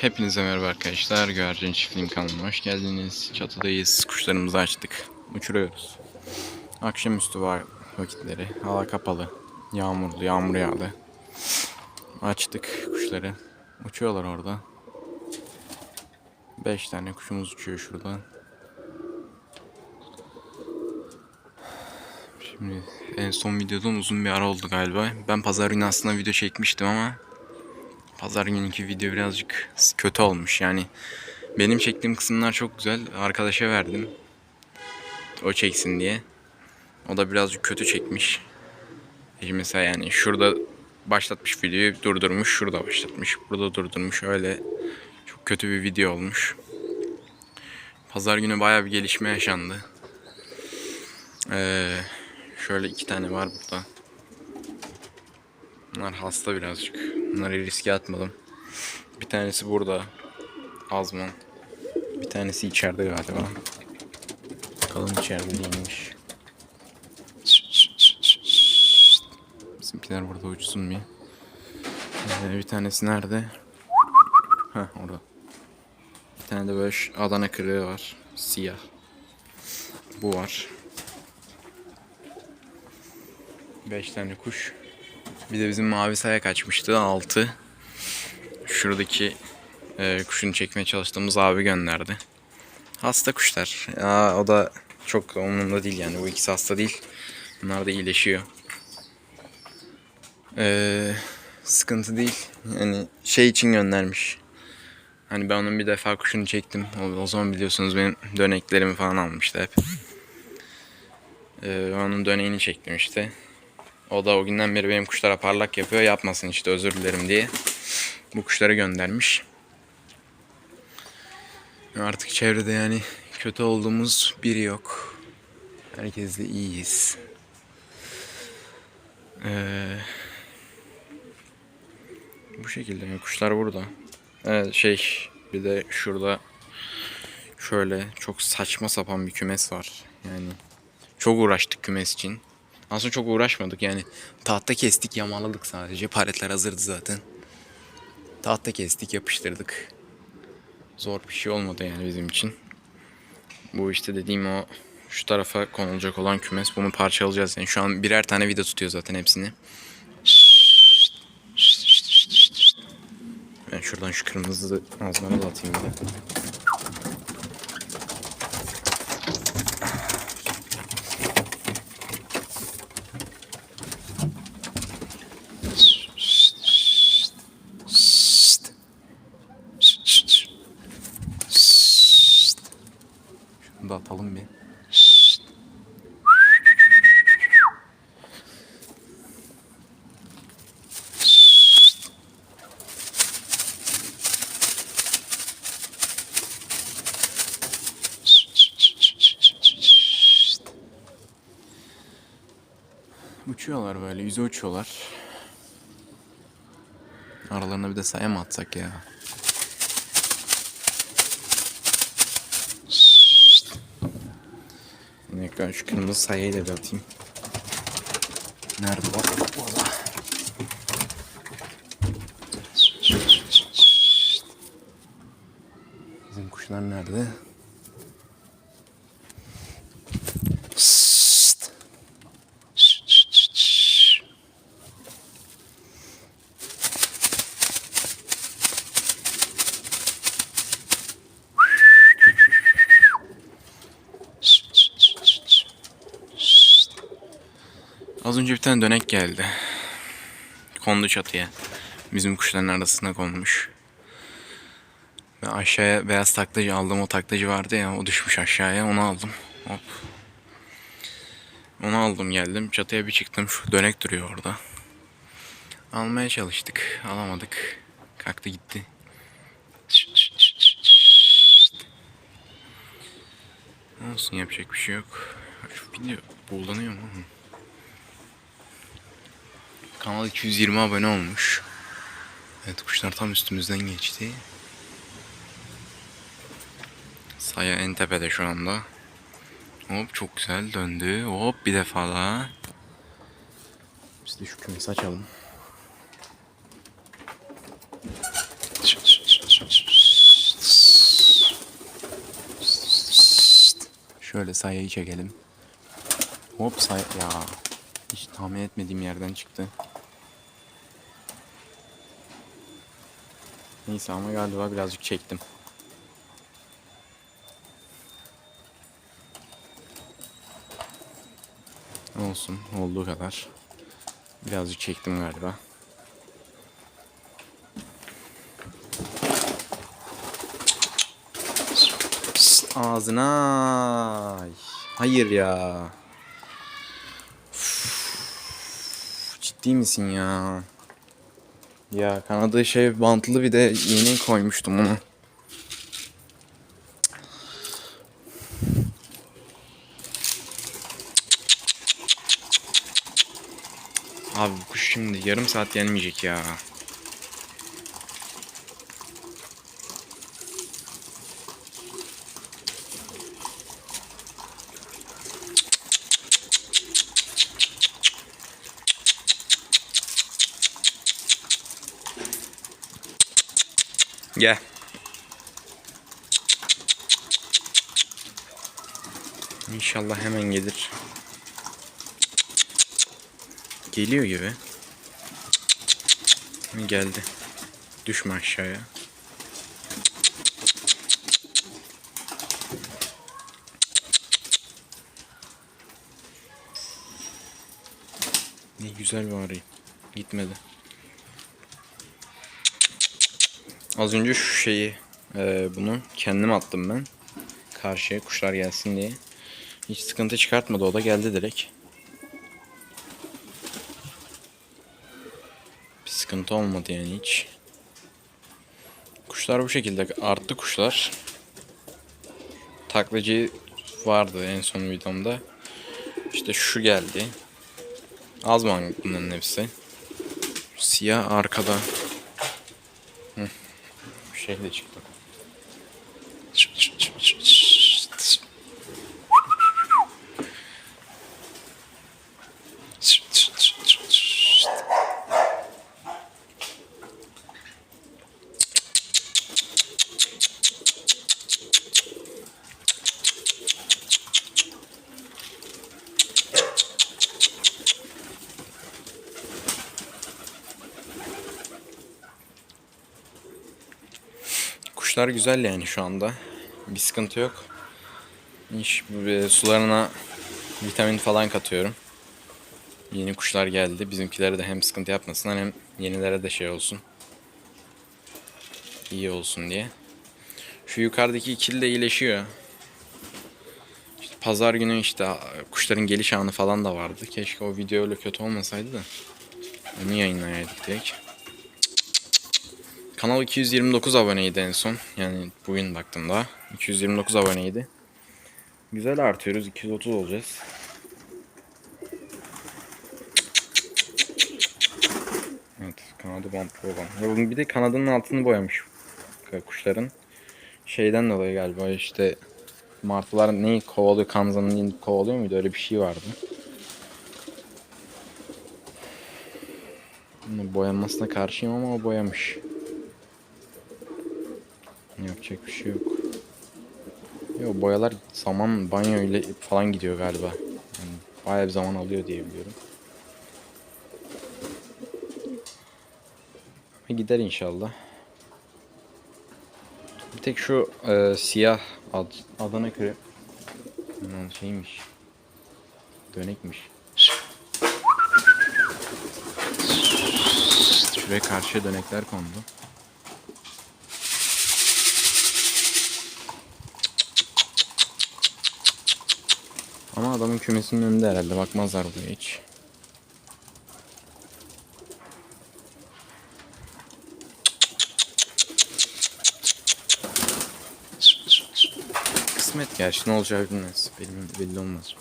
Hepinize merhaba arkadaşlar. Güvercin Çiftliğin kanalına hoş geldiniz. Çatıdayız. Kuşlarımızı açtık. Uçuruyoruz. Akşamüstü var vakitleri. Hava kapalı. Yağmurlu. Yağmur yağdı. Açtık kuşları. Uçuyorlar orada. 5 tane kuşumuz uçuyor şurada. Şimdi en son videodan uzun bir ara oldu galiba. Ben pazar günü aslında video çekmiştim ama Pazar gününkü video birazcık kötü olmuş yani. Benim çektiğim kısımlar çok güzel. Arkadaşa verdim. O çeksin diye. O da birazcık kötü çekmiş. Mesela yani şurada başlatmış videoyu durdurmuş. Şurada başlatmış. Burada durdurmuş. Öyle çok kötü bir video olmuş. Pazar günü baya bir gelişme yaşandı. Ee, şöyle iki tane var burada. Bunlar hasta birazcık. Bunları riske atmadım. Bir tanesi burada. Azman. Bir tanesi içeride galiba. Bakalım içeride değilmiş. Bizimkiler burada uçsun mu? Ee, bir tanesi nerede? Heh orada. Bir tane de böyle Adana kırığı var. Siyah. Bu var. Beş tane kuş. Bir de bizim mavi saya kaçmıştı 6. Şuradaki e, kuşunu çekmeye çalıştığımız abi gönderdi. Hasta kuşlar. Ya, o da çok umurumda değil yani. Bu ikisi hasta değil. Bunlar da iyileşiyor. Ee, sıkıntı değil. Yani şey için göndermiş. Hani ben onun bir defa kuşunu çektim. O, o zaman biliyorsunuz benim döneklerimi falan almıştı hep. Ee, onun döneğini çektim işte. O da o günden beri benim kuşlara parlak yapıyor. Yapmasın işte özür dilerim diye. Bu kuşları göndermiş. Artık çevrede yani kötü olduğumuz biri yok. Herkesle iyiyiz. Ee, bu şekilde yani kuşlar burada. Evet şey bir de şurada şöyle çok saçma sapan bir kümes var. Yani çok uğraştık kümes için. Aslında çok uğraşmadık yani. Tahta kestik, yamaladık sadece. Paletler hazırdı zaten. Tahta kestik, yapıştırdık. Zor bir şey olmadı yani bizim için. Bu işte dediğim o şu tarafa konulacak olan kümes. Bunu parçalayacağız yani. Şu an birer tane vida tutuyor zaten hepsini. Ben şuradan şu kırmızı azmanı da atayım bir de. Uçuyorlar böyle, yüze uçuyorlar. Aralarına bir de saya mı atsak ya? Yine ben şu kırmızı sayayı da bir atayım. Nerede? Valla. Bizim kuşlar nerede? Az önce bir tane dönek geldi. Kondu çatıya. Bizim kuşların arasına konmuş. Ben aşağıya beyaz taklacı aldım. O taklacı vardı ya o düşmüş aşağıya onu aldım. Hop. Onu aldım geldim. Çatıya bir çıktım. Şu dönek duruyor orada. Almaya çalıştık. Alamadık. Kalktı gitti. Olsun yapacak bir şey yok. Şu video buğulanıyor mu? Kanal 220 abone olmuş. Evet kuşlar tam üstümüzden geçti. Saya en tepede şu anda. Hop çok güzel döndü. Hop bir defa daha. Biz de şu kümesi açalım. Şöyle sayayı çekelim. Hop say ya. Hiç tahmin etmediğim yerden çıktı. Neyse ama galiba birazcık çektim. Olsun olduğu kadar. Birazcık çektim galiba. Psst, ağzına. Ay, Hayır ya. Üf, ciddi misin ya? Ya kanadı şey bantlı bir de yeni koymuştum onu. Abi bu kuş şimdi yarım saat yenmeyecek ya. Gel. İnşallah hemen gelir. Geliyor gibi. Geldi. Düşme aşağıya. Ne güzel bir arayı. Gitmedi. Az önce şu şeyi e, bunu kendim attım ben. Karşıya kuşlar gelsin diye. Hiç sıkıntı çıkartmadı o da geldi direkt. Bir sıkıntı olmadı yani hiç. Kuşlar bu şekilde arttı kuşlar. Taklacı vardı en son videomda. İşte şu geldi. Az mı bunların hepsi? Siyah arkada. Hı. Bir şey de çıktı. Kuşlar güzel yani şu anda. Bir sıkıntı yok. Hiç e, sularına vitamin falan katıyorum. Yeni kuşlar geldi. Bizimkilere de hem sıkıntı yapmasınlar hem yenilere de şey olsun. İyi olsun diye. Şu yukarıdaki ikili de iyileşiyor. İşte pazar günü işte kuşların geliş anı falan da vardı. Keşke o video öyle kötü olmasaydı da. Onu yayınlayaydık direkt. Kanal 229 aboneydi en son. Yani bugün baktım daha. 229 aboneydi. Güzel artıyoruz. 230 olacağız. Evet. Kanadı bantlı olan. Bir de kanadının altını boyamış kuşların. Şeyden dolayı galiba işte martılar neyi kovalıyor? Kanzanın kovalıyor muydu? Öyle bir şey vardı. Boyanmasına karşıyım ama o boyamış. Yapacak bir şey yok. Yo boyalar zaman banyo ile falan gidiyor galiba. Yani bayağı bir zaman alıyor diye biliyorum. Gider inşallah. Bir tek şu e, siyah ad, Adana köre hmm, şeymiş. Dönekmiş. Şuraya karşıya dönekler kondu. Adamın kümesinin önünde herhalde. Bakmazlar buraya hiç. Kısmet gerçi ne olacağı bilmez. Belli, belli olmaz.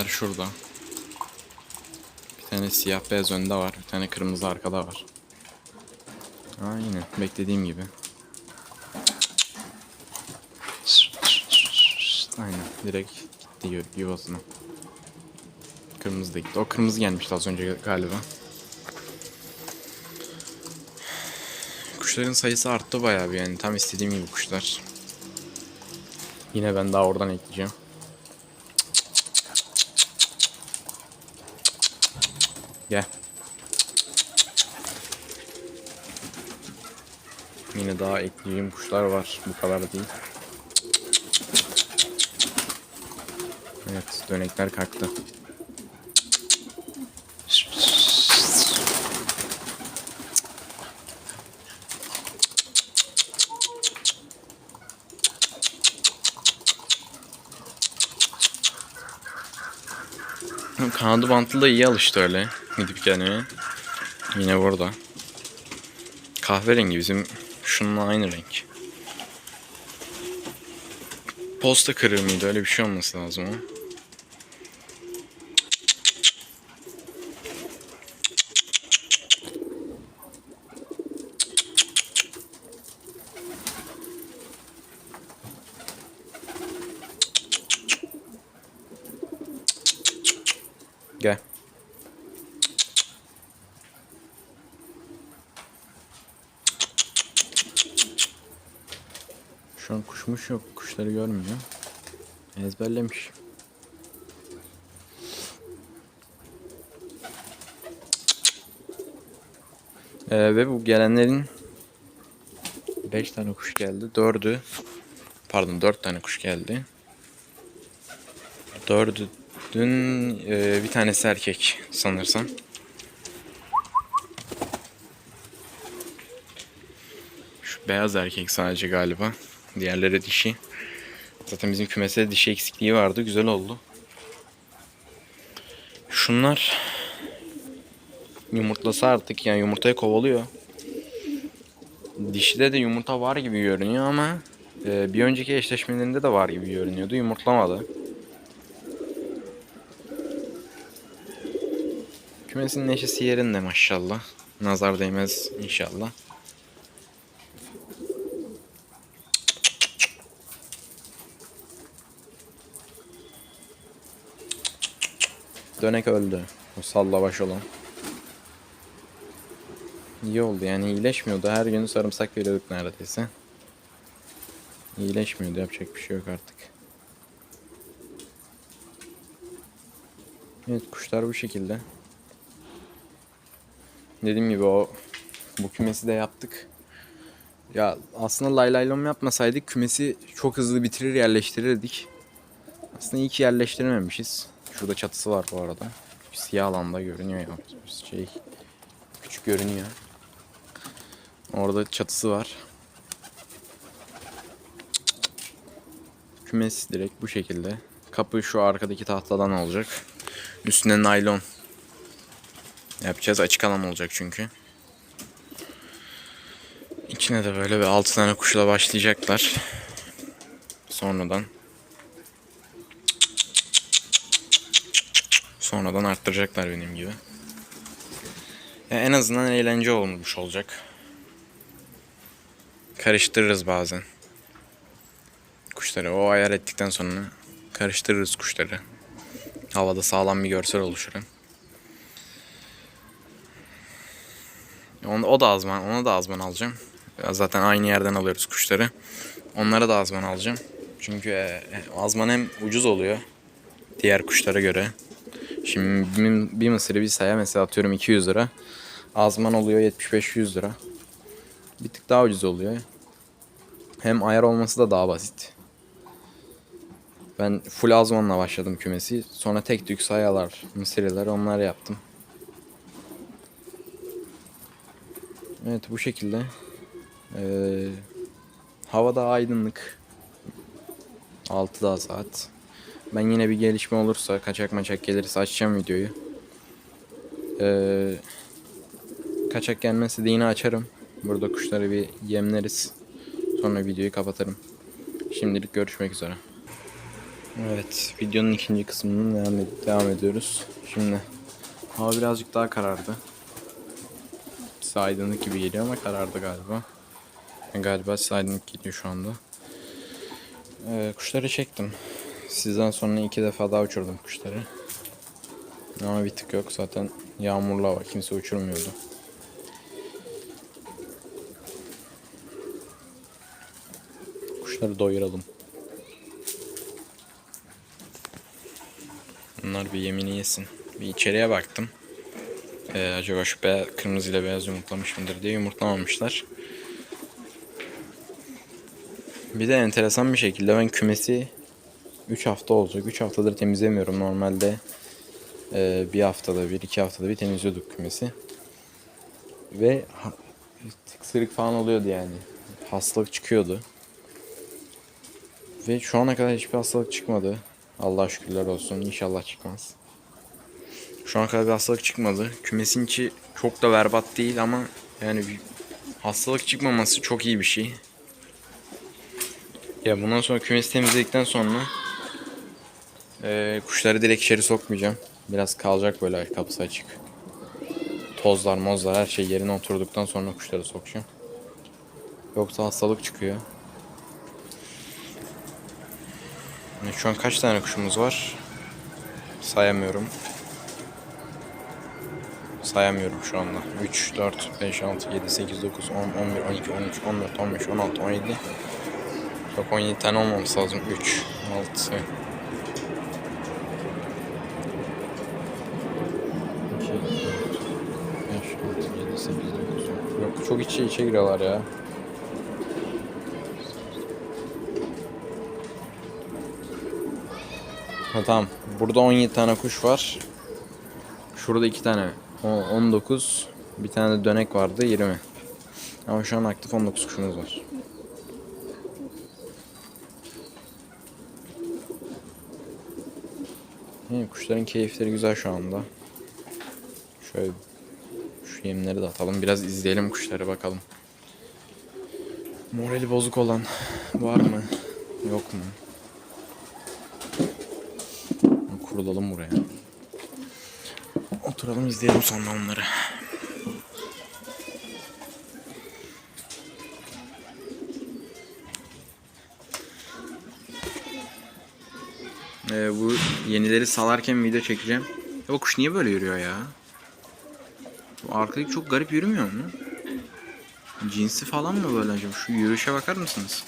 Dönekler şurada. Bir tane siyah beyaz önde var. Bir tane kırmızı arkada var. Aynen beklediğim gibi. Aynen direkt gitti yu- yuvasına. Kırmızı da gitti. O kırmızı gelmişti az önce galiba. Kuşların sayısı arttı bayağı bir yani tam istediğim gibi kuşlar. Yine ben daha oradan ekleyeceğim. Gel. Yine daha ekleyeceğim kuşlar var. Bu kadar değil. Evet, dönekler kalktı. Kanadı bantlı da iyi alıştı öyle. Gelmeye. Yine burada. Kahverengi bizim şununla aynı renk. Posta kırığı mıydı? Öyle bir şey olması lazım o. Gel. Kuşmuş yok. Kuşları görmüyor. Ezberlemiş. Ee, ve bu gelenlerin 5 tane kuş geldi. 4'ü pardon 4 tane kuş geldi. 4'ü dün e, bir tanesi erkek sanırsam. Şu beyaz erkek sadece galiba. Diğerleri dişi. Zaten bizim kümeste dişi eksikliği vardı. Güzel oldu. Şunlar yumurtlasa artık yani yumurtayı kovalıyor. Dişide de yumurta var gibi görünüyor ama e, bir önceki eşleşmelerinde de var gibi görünüyordu. Yumurtlamadı. Kümesin neşesi yerinde maşallah. Nazar değmez inşallah. Dönek öldü. O sallavaş olan. İyi oldu yani iyileşmiyordu. Her gün sarımsak veriyorduk neredeyse. İyileşmiyordu. Yapacak bir şey yok artık. Evet kuşlar bu şekilde. Dediğim gibi o bu kümesi de yaptık. Ya aslında lay laylom yapmasaydık kümesi çok hızlı bitirir yerleştirirdik. Aslında iyi ki yerleştirememişiz. Şurada çatısı var bu arada. Siyah alanda görünüyor ya. Şey küçük görünüyor. Orada çatısı var. Kümes direkt bu şekilde. Kapı şu arkadaki tahtadan olacak. Üstüne naylon yapacağız. Açık alan olacak çünkü. İçine de böyle bir 6 tane kuşla başlayacaklar. Sonradan Sonradan arttıracaklar benim gibi. Ya en azından eğlence olmuş olacak. Karıştırırız bazen. Kuşları o ayar ettikten sonra karıştırırız kuşları. Havada sağlam bir görsel oluşur. Onu, o da azman, ona da azman alacağım. Zaten aynı yerden alıyoruz kuşları. Onlara da azman alacağım. Çünkü e, azman hem ucuz oluyor diğer kuşlara göre. Şimdi bir, bir mısırı bir saya mesela atıyorum 200 lira. Azman oluyor 75-100 lira. Bir tık daha ucuz oluyor. Hem ayar olması da daha basit. Ben full azmanla başladım kümesi. Sonra tek tük sayalar, mısırlar onlar yaptım. Evet bu şekilde. Ee, havada aydınlık. 6 daha saat. Ben yine bir gelişme olursa, kaçak maçak gelirse açacağım videoyu. Ee, kaçak gelmesi de yine açarım. Burada kuşları bir yemleriz. Sonra videoyu kapatırım. Şimdilik görüşmek üzere. Evet, videonun ikinci kısmının devam, ed- devam ediyoruz. Şimdi hava birazcık daha karardı. Size gibi geliyor ama karardı galiba. Galiba size aydınlık geliyor şu anda. Ee, kuşları çektim. Sizden sonra iki defa daha uçurdum kuşları. Ama bir tık yok zaten yağmurlu hava kimse uçurmuyordu. Kuşları doyuralım. Bunlar bir yemini yesin. Bir içeriye baktım. Ee, acaba şu beyaz, kırmızı ile beyaz yumurtlamış mıdır diye yumurtlamamışlar. Bir de enteresan bir şekilde ben kümesi 3 hafta olacak. 3 haftadır temizlemiyorum. Normalde e, bir haftada bir, iki haftada bir temizliyorduk kümesi. Ve tıksırık falan oluyordu yani. Hastalık çıkıyordu. Ve şu ana kadar hiçbir hastalık çıkmadı. Allah şükürler olsun. İnşallah çıkmaz. Şu ana kadar bir hastalık çıkmadı. Kümesin içi çok da berbat değil ama yani bir hastalık çıkmaması çok iyi bir şey. Ya bundan sonra kümesi temizledikten sonra eee, kuşları direkt içeri sokmayacağım. Biraz kalacak böyle kapısı açık. Tozlar, mozlar her şey yerine oturduktan sonra kuşları sokacağım. Yoksa hastalık çıkıyor. Yani Şu an kaç tane kuşumuz var? Sayamıyorum. Sayamıyorum şu anda. 3, 4, 5, 6, 7, 8, 9, 10, 11, 12, 13, 14, 15, 16, 17. Yok 17 tane olmaması lazım. 3, 6, içe içe giriyorlar ya. Ha tamam. Burada 17 tane kuş var. Şurada 2 tane. O 19. Bir tane de dönek vardı 20. Ama şu an aktif 19 kuşumuz var. İyi, kuşların keyifleri güzel şu anda. Şöyle şu yemleri de atalım. Biraz izleyelim kuşları bakalım. Morali bozuk olan var mı? Yok mu? Kurulalım buraya. Oturalım izleyelim sonra onları. Ee, bu yenileri salarken video çekeceğim. Ya, o kuş niye böyle yürüyor ya? Bu arkadaki çok garip yürümüyor mu? Cinsi falan mı böyle acaba? Şu yürüyüşe bakar mısınız?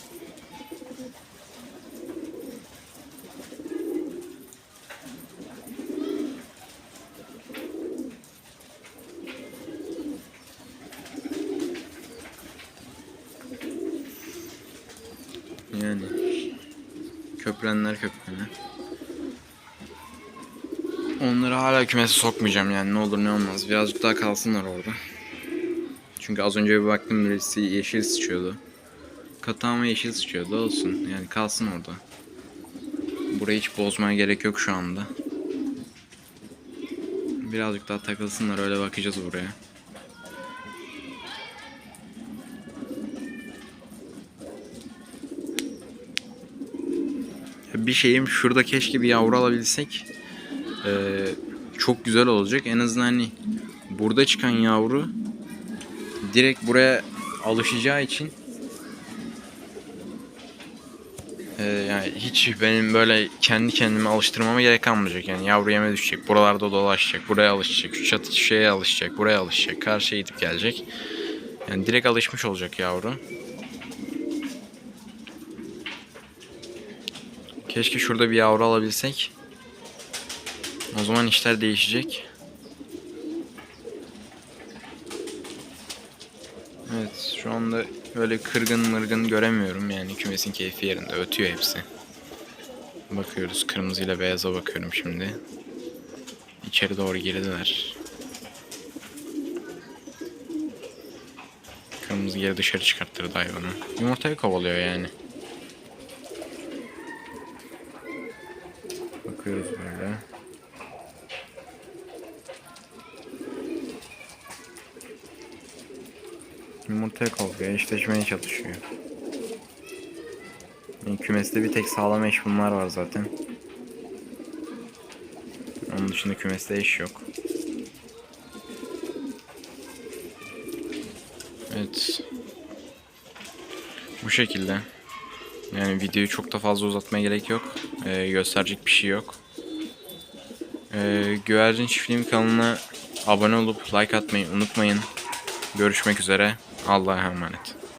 Hala kümese sokmayacağım yani ne olur ne olmaz. Birazcık daha kalsınlar orada. Çünkü az önce bir baktım birisi yeşil sıçıyordu. Katağıma yeşil sıçıyordu olsun. Yani kalsın orada. Burayı hiç bozmaya gerek yok şu anda. Birazcık daha takılsınlar öyle bakacağız buraya. Bir şeyim şurada keşke bir yavru alabilsek. Ee, çok güzel olacak. En azından hani burada çıkan yavru direkt buraya alışacağı için ee, yani hiç benim böyle kendi kendime alıştırmama gerek kalmayacak. Yani yavru yeme düşecek. Buralarda dolaşacak. Buraya alışacak. Şu çatı şeye alışacak. Buraya alışacak. Karşıya gidip gelecek. Yani direkt alışmış olacak yavru. Keşke şurada bir yavru alabilsek. O zaman işler değişecek. Evet şu anda öyle kırgın mırgın göremiyorum yani kümesin keyfi yerinde ötüyor hepsi. Bakıyoruz kırmızıyla beyaza bakıyorum şimdi. İçeri doğru girdiler. Kırmızı geri dışarı çıkarttırdı hayvanı. Yumurtayı kovalıyor yani. Bakıyoruz böyle. Yumurtaya kovalıyor, eşleşmeye çalışıyor. Yani kümeste bir tek sağlam eş bunlar var zaten. Onun dışında kümeste eş yok. Evet. Bu şekilde. Yani videoyu çok da fazla uzatmaya gerek yok. Ee, gösterecek bir şey yok. Ee, Güvercin Çiftliğim kanalına abone olup like atmayı unutmayın. Görüşmek üzere. Allah'a emanet.